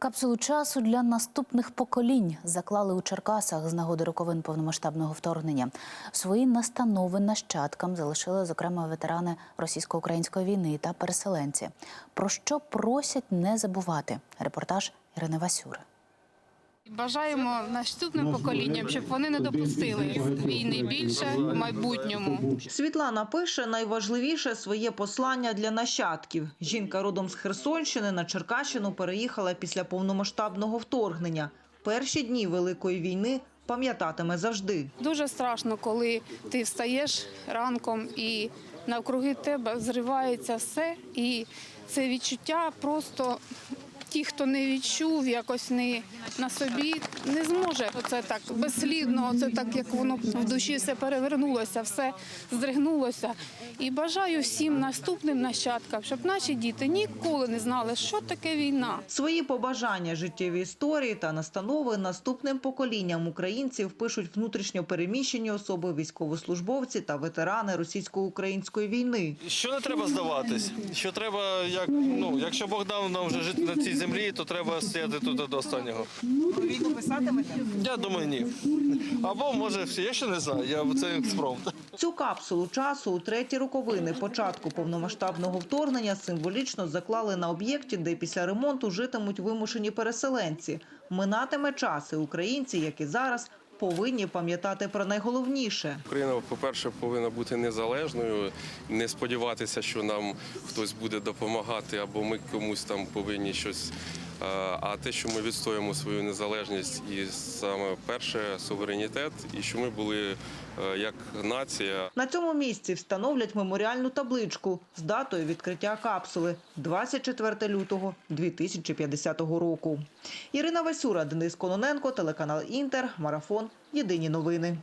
Капсулу часу для наступних поколінь заклали у Черкасах з нагоди роковин повномасштабного вторгнення. Свої настанови нащадкам залишили, зокрема, ветерани російсько-української війни та переселенці. Про що просять не забувати? Репортаж Ірини Васюри. Бажаємо наступним поколінням, щоб вони не допустили війни більше в майбутньому. Світлана пише найважливіше своє послання для нащадків. Жінка родом з Херсонщини на Черкащину переїхала після повномасштабного вторгнення. Перші дні Великої війни пам'ятатиме завжди. Дуже страшно, коли ти встаєш ранком і навкруги тебе зривається все, і це відчуття просто. Ті, хто не відчув якось не на собі, не зможе це так безслідно, це так як воно в душі все перевернулося, все здригнулося. І бажаю всім наступним нащадкам, щоб наші діти ніколи не знали, що таке війна. Свої побажання, життєві історії та настанови наступним поколінням українців пишуть внутрішньо переміщені особи, військовослужбовці та ветерани російсько-української війни. Що не треба здаватись? Що треба, як ну, якщо Бог дав нам вже жити на цій землі, то треба стояти тут до останнього. Війну писатимете? Я думаю, ні. Або може я ще не знаю, я це експромт. Цю капсулу часу у треті роковини початку повномасштабного вторгнення символічно заклали на об'єкті, де після ремонту житимуть вимушені переселенці. Минатиме час, і українці, як і зараз, повинні пам'ятати про найголовніше. Україна, по-перше, повинна бути незалежною, не сподіватися, що нам хтось буде допомагати, або ми комусь там повинні щось. Е, А те, що ми відстоїмо свою незалежність, і саме перше суверенітет, і що ми були е, як нація На цьому місці встановлять меморіальну табличку з датою відкриття капсули 24 лютого 2050 року. Ірина Васюра, Денис Кононенко, телеканал Інтер, Марафон. Єдині новини.